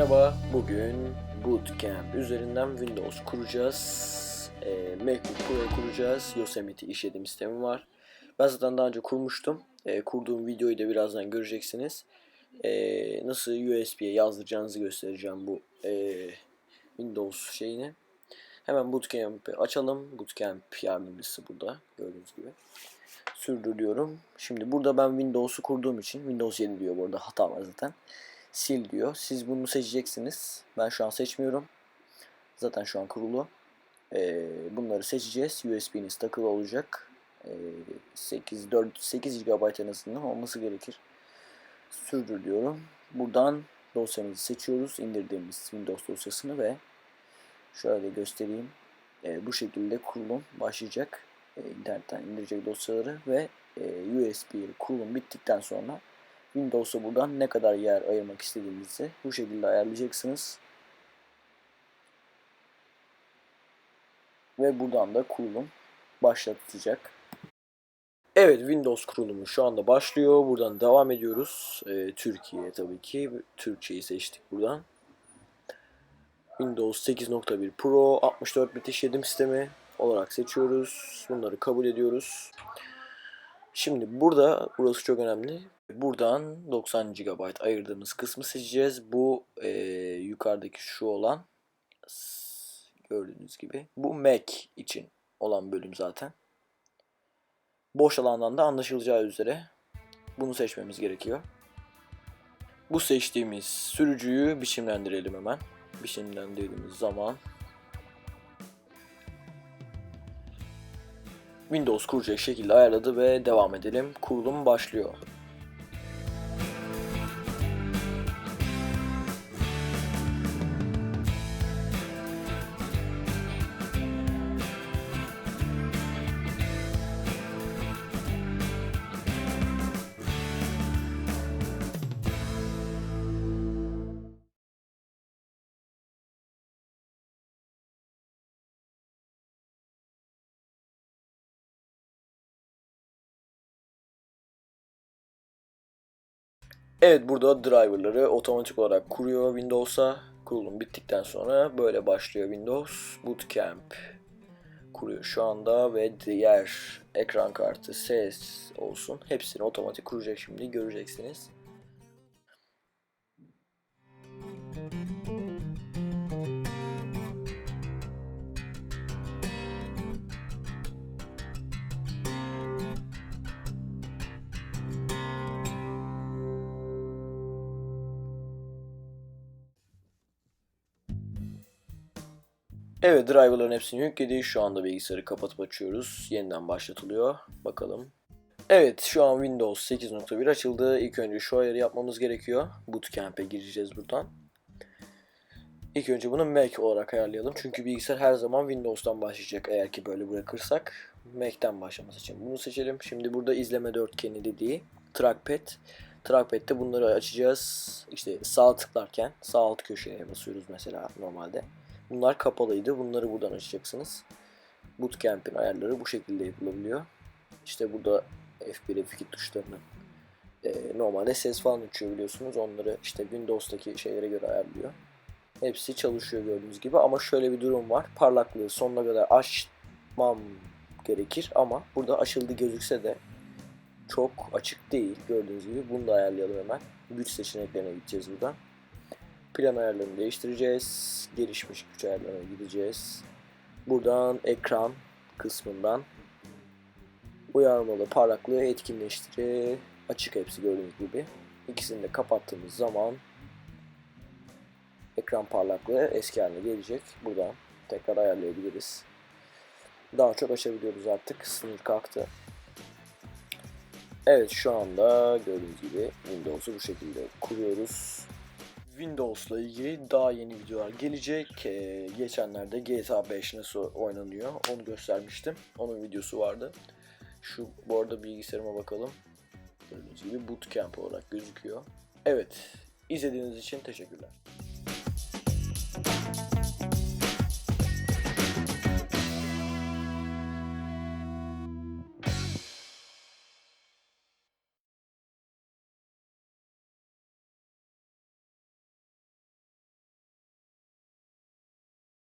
Merhaba, bugün Bootcamp üzerinden Windows kuracağız. Ee, MacBook Pro'yu kuracağız. Yosemite işletim sistemi var. Ben zaten daha önce kurmuştum. Ee, kurduğum videoyu da birazdan göreceksiniz. Ee, nasıl USB'ye yazdıracağınızı göstereceğim bu ee, Windows şeyini. Hemen Bootcamp'i açalım. Bootcamp yardımcısı burada gördüğünüz gibi. Sürdürüyorum. Şimdi burada ben Windows'u kurduğum için Windows 7 diyor bu arada hata var zaten sil diyor. Siz bunu seçeceksiniz. Ben şu an seçmiyorum. Zaten şu an kurulu. Ee, bunları seçeceğiz. USB'niz takılı olacak. Ee, 8, 4, 8 GB en azından olması gerekir. Sürdür diyorum. Buradan dosyamızı seçiyoruz. İndirdiğimiz Windows dosyasını ve şöyle göstereyim. Ee, bu şekilde kurulum başlayacak. Ee, internetten indirecek dosyaları ve e, USB kurulum bittikten sonra Windows'a buradan ne kadar yer ayırmak istediğinizi bu şekilde ayarlayacaksınız. Ve buradan da kurulum başlatacak. Evet Windows kurulumu şu anda başlıyor. Buradan devam ediyoruz. Ee, Türkiye tabii ki. Türkçeyi seçtik buradan. Windows 8.1 Pro 64 bit işletim sistemi olarak seçiyoruz. Bunları kabul ediyoruz. Şimdi burada burası çok önemli. Buradan 90 GB ayırdığımız kısmı seçeceğiz. Bu e, yukarıdaki şu olan gördüğünüz gibi bu Mac için olan bölüm zaten. Boş alandan da anlaşılacağı üzere bunu seçmemiz gerekiyor. Bu seçtiğimiz sürücüyü biçimlendirelim hemen. Biçimlendirdiğimiz zaman Windows kuracak şekilde ayarladı ve devam edelim. Kurulum başlıyor. Evet burada driverları otomatik olarak kuruyor Windows'a. Kurulum bittikten sonra böyle başlıyor Windows. Bootcamp kuruyor şu anda ve diğer ekran kartı, ses olsun hepsini otomatik kuracak şimdi göreceksiniz. Evet driverların hepsini yükledi. Şu anda bilgisayarı kapatıp açıyoruz. Yeniden başlatılıyor. Bakalım. Evet şu an Windows 8.1 açıldı. İlk önce şu ayarı yapmamız gerekiyor. Bootcamp'e gireceğiz buradan. İlk önce bunu Mac olarak ayarlayalım. Çünkü bilgisayar her zaman Windows'tan başlayacak eğer ki böyle bırakırsak. Mac'ten başlaması için bunu seçelim. Şimdi burada izleme dörtgeni dediği trackpad. Trackpad'de bunları açacağız. İşte sağ tıklarken sağ alt köşeye basıyoruz mesela normalde. Bunlar kapalıydı. Bunları buradan açacaksınız. Bootcamp'in ayarları bu şekilde yapılabiliyor. İşte burada F1, F2 tuşlarını e, normalde ses falan uçuyor biliyorsunuz. Onları işte Windows'taki şeylere göre ayarlıyor. Hepsi çalışıyor gördüğünüz gibi ama şöyle bir durum var. Parlaklığı sonuna kadar açmam gerekir ama burada açıldı gözükse de çok açık değil gördüğünüz gibi. Bunu da ayarlayalım hemen. Güç seçeneklerine gideceğiz buradan. Plan ayarlarını değiştireceğiz. Gelişmiş güç ayarlarına gideceğiz. Buradan ekran kısmından uyarmalı parlaklığı etkinleştiri. Açık hepsi gördüğünüz gibi. İkisini de kapattığımız zaman ekran parlaklığı eski haline gelecek. Buradan tekrar ayarlayabiliriz. Daha çok açabiliyoruz artık. Sınır kalktı. Evet şu anda gördüğünüz gibi Windows'u bu şekilde kuruyoruz. Windows'la ilgili daha yeni videolar gelecek. Ee, geçenlerde GTA 5 nasıl oynanıyor onu göstermiştim. Onun videosu vardı. Şu bu arada bilgisayarıma bakalım. Gördüğünüz gibi bootcamp olarak gözüküyor. Evet, izlediğiniz için teşekkürler.